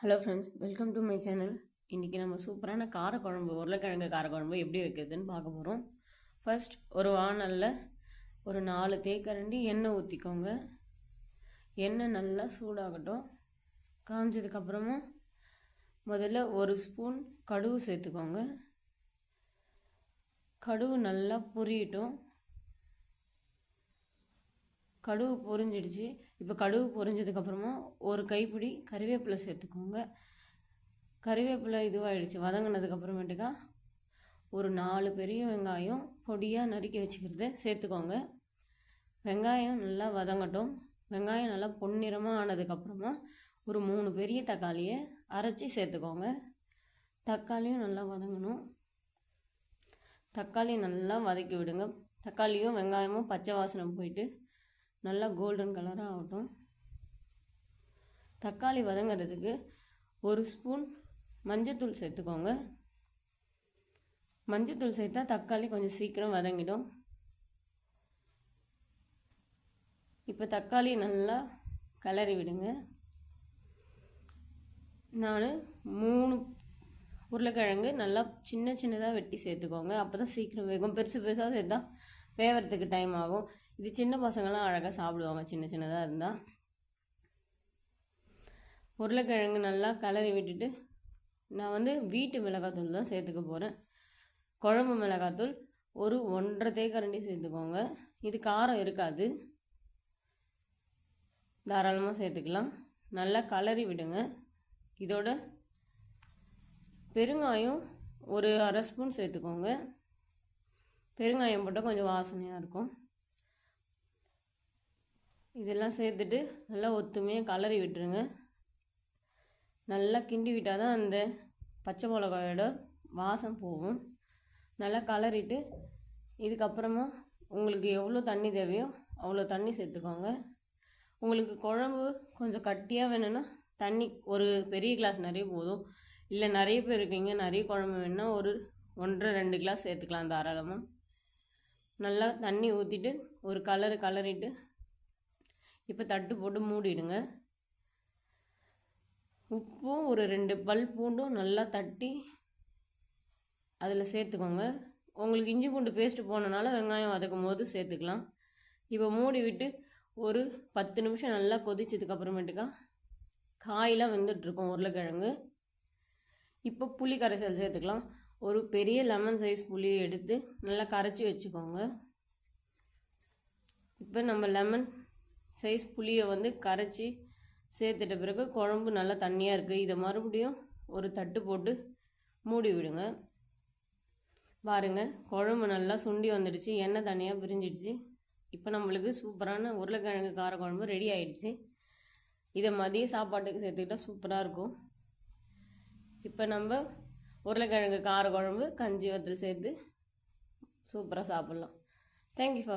Hello friends welcome to my channel இன்றைக்கி நம்ம சூப்பரான காரக்குழம்பு உருளைக்கிழங்கு காரக்குழம்பு எப்படி வைக்கிறதுன்னு பார்க்க போகிறோம் ஃபர்ஸ்ட் ஒரு வானலில் ஒரு நாலு தேக்கரண்டி எண்ணெய் ஊற்றிக்கோங்க எண்ணெய் நல்லா சூடாகட்டும். காஞ்சதுக்கப்புறமா முதல்ல ஒரு ஸ்பூன் கடுகு சேர்த்துக்கோங்க. கடுகு நல்லா புரியட்டும். கடுகு பொரிஞ்சிடுச்சு. இப்போ கடுகு பொரிஞ்சதுக்கப்புறமா ஒரு கைப்பிடி கறிவேப்பிலை சேர்த்துக்கோங்க. கறிவேப்பிலை இதுவாகிடுச்சு வதங்கினதுக்கப்புறமேட்டுக்கா ஒரு நாலு பெரிய வெங்காயம் பொடியாக நறுக்கி வச்சுக்கிறத சேர்த்துக்கோங்க. வெங்காயம் நல்லா வதங்கட்டும். வெங்காயம் நல்லா பொன்னிறமாக ஆனதுக்கப்புறமா ஒரு மூணு பெரிய தக்காளியை அரைச்சி சேர்த்துக்கோங்க. தக்காளியும் நல்லா வதங்கணும். தக்காளி நல்லா வதக்கி விடுங்க. தக்காளியும் வெங்காயமும் பச்சை வாசனை போயிட்டு நல்லா கோல்டன் கலராக ஆகட்டும். தக்காளி வதங்கிறதுக்கு ஒரு ஸ்பூன் மஞ்சத்தூள் சேர்த்துக்கோங்க. மஞ்சத்தூள் சேர்த்தா தக்காளி கொஞ்சம் சீக்கிரம் வதங்கிடும். இப்போ தக்காளி நல்லா கிளறி விடுங்க. நான் மூணு உருளைக்கிழங்கு நல்லா சின்ன சின்னதாக வெட்டி சேர்த்துக்கோங்க. அப்போ தான் சீக்கிரம் வேகும். பெருசு பெருசாக சேர்த்தா வேவறதுக்கு டைம் ஆகும். இது சின்ன பசங்களாம் அழகாக சாப்பிடுவாங்க. சின்ன சின்னதாக இருந்தால் உருளைக்கிழங்கு நல்லா கலரி விட்டுட்டு நான் வந்து வீட்டு மிளகாத்தூள் தான் சேர்த்துக்க போகிறேன் குழம்பு மிளகாத்தூள் ஒரு ஒன்றரை தேக்கரண்டி சேர்த்துக்கோங்க. இது காரம் இருக்காது. தாராளமாக சேர்த்துக்கலாம். நல்லா கலரி விடுங்க. இதோட பெருங்காயம் ஒரு அரை ஸ்பூன் சேர்த்துக்கோங்க. பெருங்காயம் போட்டால் கொஞ்சம் வாசனையாக இருக்கும். இதெல்லாம் சேர்த்துட்டு நல்லா ஒத்துமையாக கலரி விட்டுருங்க. நல்லா கிண்டி விட்டால் தான் அந்த பச்சை மிளகாயோட வாசம் போகும். நல்லா கலரிட்டு இதுக்கப்புறமா உங்களுக்கு எவ்வளோ தண்ணி தேவையோ அவ்வளோ தண்ணி சேர்த்துக்கோங்க. உங்களுக்கு குழம்பு கொஞ்சம் கட்டியாக வேணும்னா தண்ணி ஒரு பெரிய கிளாஸ் நிறைய போதும். இல்லை நிறைய பேர் இருக்கீங்க நிறைய குழம்பு வேணுன்னா ஒரு ஒன்றரை ரெண்டு கிளாஸ் சேர்த்துக்கலாம் தாராளமாக நல்லா தண்ணி ஊற்றிட்டு ஒரு கலரு கலரிட்டு இப்போ தட்டு போட்டு மூடிடுங்க. உப்பும் ஒரு ரெண்டு பல் பூண்டும் நல்லா தட்டி அதில் சேர்த்துக்கோங்க. உங்களுக்கு இஞ்சி பூண்டு பேஸ்ட்டு போனனால வெங்காயம் வதக்கும் போது சேர்த்துக்கலாம். இப்போ மூடி விட்டு ஒரு பத்து நிமிஷம் நல்லா கொதிச்சதுக்கப்புறமேட்டுக்கா காயெலாம் வெந்துட்டுருக்கோம் உருளைக்கிழங்கு. இப்போ புளி கரைசல் சேர்த்துக்கலாம். ஒரு பெரிய லெமன் சைஸ் புளியை எடுத்து நல்லா கரைச்சி வச்சுக்கோங்க. இப்போ நம்ம லெமன் சைஸ் புளியை வந்து கரைச்சி சேர்த்துட்ட பிறகு குழம்பு நல்லா தண்ணியாக இருக்குது இதை மறுபடியும் ஒரு தட்டு போட்டு மூடி விடுங்க. பாருங்கள் குழம்பு நல்லா சுண்டி வந்துடுச்சு. எண்ணெய் தனியாக பிரிஞ்சிடுச்சு. இப்போ நம்மளுக்கு சூப்பரான உருளைக்கிழங்கு கார குழம்பு ரெடி ஆகிடுச்சு இதை மதிய சாப்பாட்டுக்கு சேர்த்துக்கிட்டால் சூப்பராக இருக்கும். இப்போ நம்ம உருளைக்கிழங்கு காரக்குழம்பு கஞ்சி வத்தல் சேர்த்து சூப்பராக சாப்பிட்லாம். Thank you for